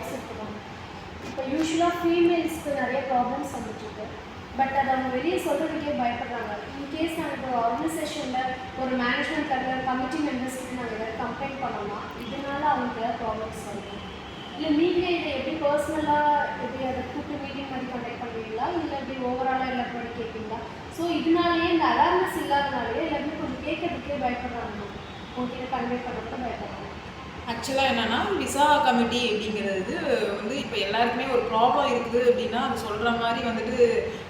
Problems இருக்குதாங்க இப்போ யூஸ்வலாக ஃபீமேல்ஸ்க்கு நிறைய ப்ராப்ளம்ஸ் வந்துட்டுருக்கு பட் அதை அவங்க வெளியே சொல்கிறதுக்கே பயப்படுறாங்க. இன்கேஸ் நாங்கள் இப்போ ஆர்கனைசேஷனில் ஒரு மேனேஜ்மெண்ட் லெவலில் கமிட்டி மெம்பர்ஸ்க்கு நாங்கள் எதாவது கம்ப்ளைண்ட் பண்ணோம்னா இதனால அவங்களுக்கு ஏதாவது ப்ராப்ளம்ஸ் வரும்? இல்லை நீங்களே இதை எப்படி பர்சனலாக எப்படி அதை கூப்பிட்டு மீட்டிங் மாதிரி கண்டக்ட் பண்ணுவீங்களா? இல்லை எப்படி ஓவராலாக எல்லாத்தோட கேட்பீங்களா? ஸோ இதனாலேயே இந்த அவேர்னஸ் இல்லாதனாலேயே எல்லாருமே கொஞ்சம் கேட்கறதுக்கே பயப்படுறாங்க. உங்ககிட்ட கன்வே பண்ணுறதுக்கு பயப்படுறாங்க. ஆக்சுவலாக என்னன்னா விசா கமிட்டி அப்படிங்கிறது வந்து இப்போ எல்லாருக்குமே ஒரு ப்ராப்ளம் இருக்குது அப்படின்னா அது சொல்கிற மாதிரி வந்துட்டு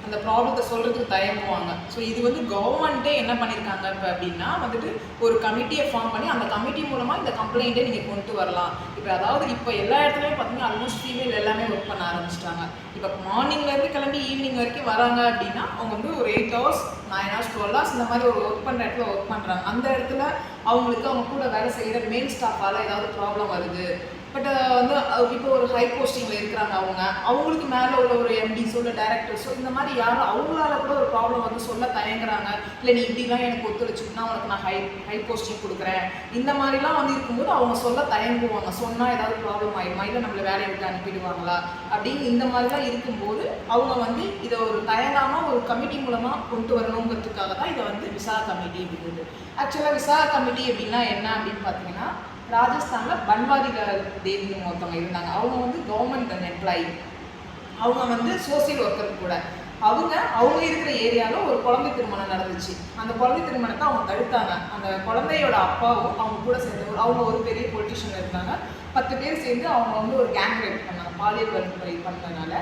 அந்த ப்ராப்ளத்தை சொல்கிறதுக்கு தயங்குவாங்க. ஸோ இது வந்து கவர்மெண்ட்டே என்ன பண்ணியிருக்காங்க இப்போ அப்படின்னா வந்துட்டு ஒரு கமிட்டியை ஃபார்ம் பண்ணி அந்த கமிட்டி மூலமாக இந்த கம்ப்ளைண்ட்டை நீங்கள் கொண்டு வரலாம். இப்போ அதாவது இப்போ எல்லா இடத்துலையும் பார்த்தீங்கன்னா ஆல்மோஸ்ட் ஃபீமேல் எல்லாமே ஒர்க் பண்ண ஆரம்பிச்சிட்டாங்க. இப்போ மார்னிங்லேருந்து கிளம்பி ஈவினிங் வரைக்கும் வராங்க அப்படின்னா அவங்க வந்து ஒரு eight hours nine hours twelve hours இந்த மாதிரி ஒரு ஒர்க் பண்ணுற இடத்துல ஒர்க் பண்ணுறாங்க அந்த இடத்துல அவங்களுக்கு அவங்க கூட வேலை செய்கிற மெயின் ஸ்டாஃபால் ஏதாவது ப்ராப்ளம் வருது. பட் வந்து இப்போ ஒரு ஹை போஸ்டிங்கில் இருக்கிறாங்க அவங்க. அவங்களுக்கு மேலே உள்ள ஒரு எம்டிஸோ இல்லை டேரக்டர்ஸோ இந்த மாதிரி யாரும் அவங்களால கூட ஒரு ப்ராப்ளம் வந்து சொல்ல தயங்குறாங்க. இல்லை நீ இப்படிலாம் எனக்கு ஒத்துழைச்சுன்னா உனக்கு நான் ஹை ஹை போஸ்டிங் கொடுக்குறேன். இந்த மாதிரிலாம் வந்து இருக்கும்போது அவங்க சொல்ல தயங்குவாங்க. சொன்னால் ஏதாவது ப்ராப்ளம் ஆயிடுமா இல்லை நம்மளை வேலையை விட்டு அனுப்பிடுவாங்களா? அப்படின்னு இந்த மாதிரிலாம் இருக்கும்போது அவங்க வந்து இதை ஒரு தயங்காமல் ஒரு கமிட்டி மூலமாக கொண்டு வரணுங்கிறதுக்காக தான் இதை வந்து விசா கமிட்டி அப்படிங்கிறது ஆக்சுவலாக விசா கமிட்டி அப்படின்னா என்ன அப்படின்னு பார்த்தீங்கன்னா ராஜஸ்தானில் பன்வாரி தேவின்னு ஒருத்தவங்க இருந்தாங்க. அவங்க வந்து கவர்மெண்ட் எம்ப்ளாயி அவங்க வந்து சோசியல் ஒர்க்கர் கூட. அவங்க அவங்க இருக்கிற ஏரியாவில் ஒரு குழந்தை திருமணம் நடந்துச்சு. அந்த குழந்தை திருமணத்தை அவங்க தடுத்தாங்க. அந்த குழந்தையோட அப்பாவும் அவங்க கூட சேர்ந்து ஒரு- அவங்க ஒரு பெரிய பொலிட்டிஷியன் இருந்தாங்க. பத்து பேர் சேர்ந்து அவங்க வந்து ஒரு கேங் ரேப் பண்ணாங்க. பாலியல் வன்முறை பண்ணதுனால.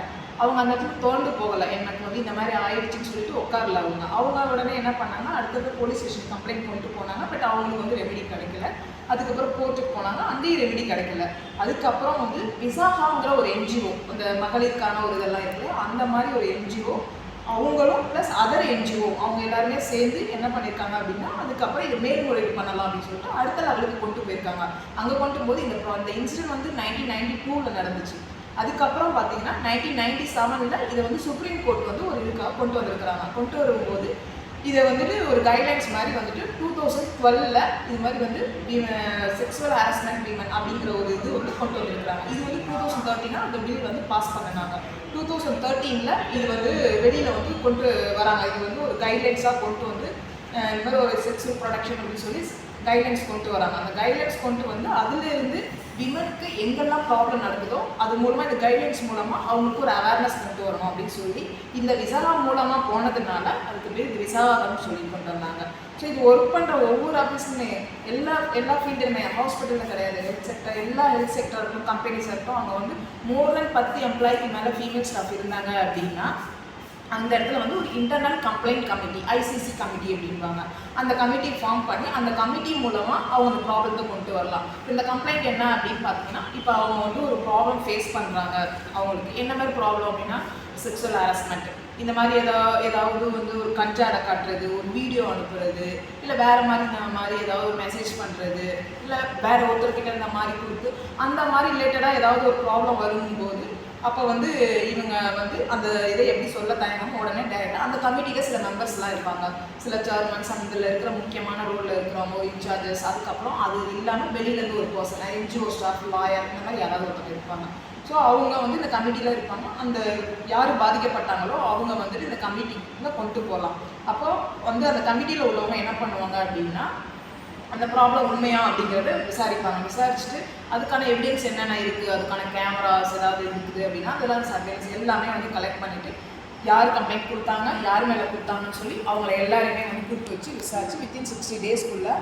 அவங்க அந்த இடத்துக்கு தோண்டு போகலை. எனக்கு வந்து இந்த மாதிரி ஆயிடுச்சுன்னு சொல்லிட்டு உட்காரல அவங்க. அவங்க உடனே என்ன பண்ணாங்க அடுத்தது போலீஸ் ஸ்டேஷன் கம்ப்ளைண்ட் கொண்டு போனாங்க. பட் அவங்களுக்கு வந்து ரெமெடி கிடைக்கல. அதுக்கப்புறம் கோர்ட்டுக்கு போனாங்க. அங்கேயும் ரெமெடி கிடைக்கல. அதுக்கப்புறம் வந்து விசாகாங்கிற ஒரு என்ஜிஓ அந்த மகளிருக்கான ஒரு இதெல்லாம் இருக்குது அந்த மாதிரி ஒரு என்ஜிஓ அவங்களும் ப்ளஸ் அதர் என்ஜிஓ அவங்க எல்லாருமே சேர்ந்து என்ன பண்ணியிருக்காங்க அப்படின்னா அதுக்கப்புறம் இது மேல்முறையீடு பண்ணலாம் அப்படின்னு சொல்லிட்டு அடுத்த லெவலுக்கு கொண்டு போயிருக்காங்க. அங்கே கொண்டு போது இந்த இந்த இன்சிடென்ட் வந்து நைன்டீன் நைன்டி டூவில் நடந்துச்சு. அதுக்கப்புறம் பார்த்தீங்கன்னா நைன்டீன் நைன்டி செவனில் இதை வந்து சுப்ரீம் கோர்ட் வந்து ஒரு இதுக்காக கொண்டு வந்திருக்கிறாங்க. கொண்டு வரும்போது இதை வந்துட்டு ஒரு கைட்லைன்ஸ் மாதிரி வந்துட்டு டூ தௌசண்ட் டுவெலில் இது மாதிரி வந்து செக்ஸுவல் ஹாரஸ்மெண்ட் விமன் அப்படிங்கிற ஒரு இது வந்து கொண்டு வந்திருக்கிறாங்க. இது வந்து டூ தௌசண்ட் தேர்ட்டினா அந்த பில் வந்து பாஸ் பண்ணினாங்க. டூ தௌசண்ட் தேர்ட்டீனில் இது வந்து வெளியில் வந்து கொண்டு வராங்க. இது வந்து ஒரு கைட்லைன்ஸாக கொண்டு வந்து இது இந்த மாதிரி ஒரு செக்ஸுவல் ப்ரொடக்ஷன் அப்படின்னு சொல்லி கைட்லைன்ஸ் கொண்டு வராங்க. அந்த கைட்லைன்ஸ் கொண்டு வந்து அதுலேருந்து விமன் எங்கெல்லாம் ப்ராப்ளம் நடக்குதோ அது மூலமாக இந்த கைட்லைன்ஸ் மூலமாக அவங்களுக்கு ஒரு அவேர்னஸ் கொண்டு வரணும் அப்படின்னு சொல்லி இந்த விசாரா மூலமாக போனதுனால அதுக்கு பேர் இது விசாவாகம்னு சொல்லி கொண்டு வந்தாங்க. ஸோ இது ஒர்க் பண்ணுற ஒவ்வொரு ஆஃபீஸுமே எல்லா எல்லா ஃபீல்டுமே ஹாஸ்பிட்டலில் கிடையாது ஹெல்த் செக்டர் எல்லா ஹெல்த் செக்டருக்கும் கம்பெனிஸ் இருக்கும். அங்கே வந்து மோர் தென் பத்து எம்ப்ளாய்க்கு மேலே ஃபீமேல் ஸ்டாஃப் இருந்தாங்க அப்படின்னா அந்த இடத்துல வந்து ஒரு internal complaint committee ICC committee அப்படின்வாங்க அந்த கமிட்டி ஃபார்ம் பண்ணி அந்த கமிட்டி மூலமாக அவங்க அந்த ப்ராப்ளத்தை கொண்டு வரலாம். இப்போ இந்த கம்ப்ளைண்ட் என்ன அப்படின்னு பார்த்தீங்கன்னா இப்போ அவங்க வந்து ஒரு ப்ராப்ளம் ஃபேஸ் பண்ணுறாங்க அவங்களுக்கு. என்ன மாதிரி ப்ராப்ளம் அப்படின்னா செக்ஷுவல் ஹாரஸ்மெண்ட் இந்த மாதிரி ஏதாவது ஏதாவது வந்து ஒரு கஞ்சாடை காட்டுறது ஒரு வீடியோ அனுப்புறது இல்லை வேறு மாதிரி இந்த மாதிரி ஏதாவது ஒரு மெசேஜ் பண்ணுறது இல்லை வேறு ஒருத்தர்கிட்ட இந்த மாதிரி கொடுத்து அந்த மாதிரி ரிலேட்டடாக ஏதாவது ஒரு ப்ராப்ளம் வரும்போது அப்போ வந்து இவங்க வந்து அந்த இதை எப்படி சொல்ல தயங்காமல் உடனே டைரெக்டாக அந்த கமிட்டியில் சில மெம்பர்ஸ்லாம் இருப்பாங்க. சில சேர்மன்ஸ் அந்த இதில் இருக்கிற முக்கியமான ரோலில் இருக்கிறவங்க இன்சார்ஜஸ் அதுக்கப்புறம் அது இல்லாமல் வெளியிலேருந்து ஒரு பர்சன் என்ஜிஓ ஸ்டாஃப் லாயர் இந்த மாதிரி யாராவது ஒருத்தர் இருப்பாங்க. ஸோ அவங்க வந்து இந்த கமிட்டியில் இருப்பாங்க. அந்த யார் பாதிக்கப்பட்டாங்களோ அவங்க வந்துட்டு இந்த கமிட்டியில் கொண்டு போகலாம் அப்போ வந்து அந்த கமிட்டியில் உள்ளவங்க என்ன பண்ணுவாங்க அப்படின்னா அந்த ப்ராப்ளம் உண்மையா அப்படிங்கிறத விசாரிப்பாங்க. விசாரிச்சுட்டு அதுக்கான எவிடன்ஸ் என்னென்ன இருக்குது அதுக்கான கேமராஸ் ஏதாவது இருக்குது அப்படின்னா அதெல்லாம் சர்வேலன்ஸ் எல்லாமே வந்து கலெக்ட் பண்ணிவிட்டு யார் கம்ப்ளைண்ட் கொடுத்தாங்க யார் மேலே கொடுத்தாங்கன்னு சொல்லி அவங்கள எல்லாரையுமே வந்து கூப்பிட்டு வச்சு விசாரிச்சு வித்தின் சிக்ஸ்டி டேஸ்க்குள்ளே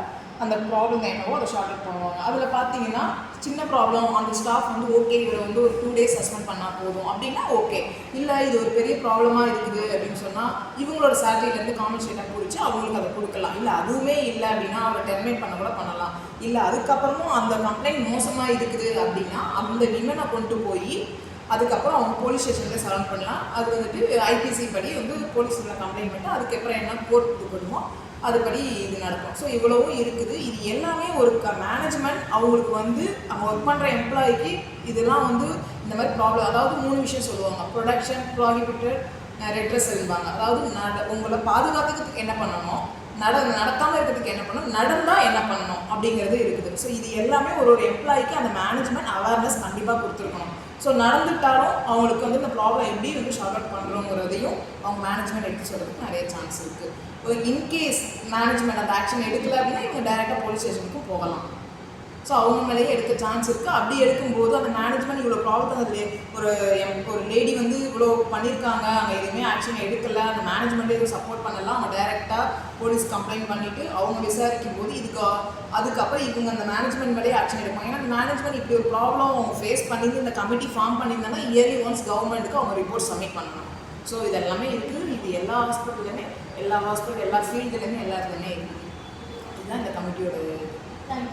அந்த ப்ராப்ளம் என்னவோ அதை ஷார்ட் அவுட் பண்ணுவாங்க. அதில் பார்த்தீங்கன்னா சின்ன ப்ராப்ளம் அந்த ஸ்டாஃப் வந்து ஓகே இவரை வந்து ஒரு டூ டேஸ் சஸ்பெண்ட் பண்ணால் போதும். அப்படின்னா ஓகே இல்லை இது ஒரு பெரிய ப்ராப்ளமாக இருக்குது அப்படின்னு சொன்னால் இவங்களோட சேலரியிலேருந்து காம்பன்சேட்டாக பிடிச்சி அவங்களுக்கு அதை கொடுக்கலாம். இல்லை அதுவுமே இல்லை அப்படின்னா அவரை டெர்மினேட் பண்ண கூட பண்ணலாம். இல்லை அதுக்கப்புறமும் அந்த கம்ப்ளைண்ட் மோசமாக இருக்குது அப்படின்னா அந்த விமனை கொண்டு போய் அதுக்கப்புறம் அவங்க போலீஸ் ஸ்டேஷனில் சரௌண்ட் பண்ணலாம். அது வந்துட்டு ஐபிசி படி வந்து போலீஸில் கம்ப்ளைண்ட் பண்ணால் அதுக்கப்புறம் என்ன கோர்ட் கொடுக்கணுமோ அதுபடி இது நடக்கும். ஸோ இவ்வளவும் இருக்குது. இது எல்லாமே ஒரு க மேனேஜ்மெண்ட் அவங்களுக்கு வந்து அவங்க ஒர்க் பண்ணுற எம்ப்ளாயிக்கு இதெல்லாம் வந்து இந்த மாதிரி ப்ராப்ளம் அதாவது மூணு விஷயம் சொல்லுவாங்க. ப்ரொடக்ஷன் ப்ராஹிபிட்டட் ரெட்ரஸ் சொல்லுவாங்க அதாவது நான் உங்களை பாதுகாத்துக்கிறதுக்கு என்ன பண்ணணும்? நட நடக்காமல் இருக்கிறதுக்கு என்ன பண்ணணும்? நடந்தால் என்ன பண்ணணும்? அப்படிங்கிறது இருக்குது. ஸோ இது எல்லாமே ஒரு ஒரு எம்ப்ளாய்க்கு அந்த மேனேஜ்மெண்ட் அவேர்னஸ் கண்டிப்பாக கொடுத்துருக்கணும். ஸோ நடந்துட்டாலும் அவங்களுக்கு வந்து இந்த ப்ராப்ளம் எப்படி வந்து ஷார்ட் அவுட் பண்ணுறோங்கிறதையும் அவங்க மேனேஜ்மெண்ட் எடுத்து சொல்கிறதுக்கு நிறைய சான்ஸ் இருக்குது இன்கேஸ் மேனேஜ்மெண்ட் அந்த ஆக்ஷன் எடுக்கல அப்படின்னா இவங்க டைரெக்டாக போலீஸ் ஸ்டேஷனுக்கும் போகலாம். ஸோ அவங்க மேலேயே எடுக்க சான்ஸ் இருக்குது அப்படி எடுக்கும்போது அந்த மேனேஜ்மெண்ட் இவ்வளோ ப்ராப்ளம் அது ஒரு ஒரு லேடி வந்து இவ்வளோ பண்ணியிருக்காங்க அங்கே எதுவுமே ஆக்ஷன் எடுக்கல. அந்த மேனேஜ்மெண்ட்டே எதுவும் சப்போர்ட் பண்ணலாம் அவங்க டைரெக்டாக போலீஸ் கம்ப்ளைண்ட் பண்ணிவிட்டு அவங்க விசாரிக்கும் போது இதுக்கு அதுக்கப்புறம் இவங்க அந்த மேனேஜ்மெண்ட் மேலேயே ஆக்ஷன் எடுப்பாங்க. ஏன்னா மேனேஜ்மெண்ட் இப்படி ஒரு ப்ராப்ளம் அவங்க ஃபேஸ் பண்ணி இந்த கமிட்டி ஃபார்ம் பண்ணியிருந்தாங்கன்னா இயர்லி ஒன்ஸ் கவர்மெண்ட்டுக்கு அவங்க ரிப்போர்ட் சப்மிட் பண்ணணும். ஸோ இது எல்லாமே இருக்குது இது எல்லா ஹாஸ்பிட்டல்லையுமே எல்லா ஹாஸ்பிட்டல் எல்லா ஃபீல்டுலையுமே எல்லா இதுலையுமே இருக்குது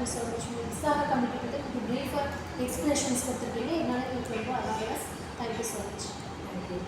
எபிசோட் மிஸ்ஸாக மச் விசாக கமிட்டி பற்றி ப்ரீஃபாக எக்ஸ்பிளேஷன்ஸ் கொடுத்துருக்கீங்க இதனால எங்களுக்கு ரொம்ப awareness thank you so much thank you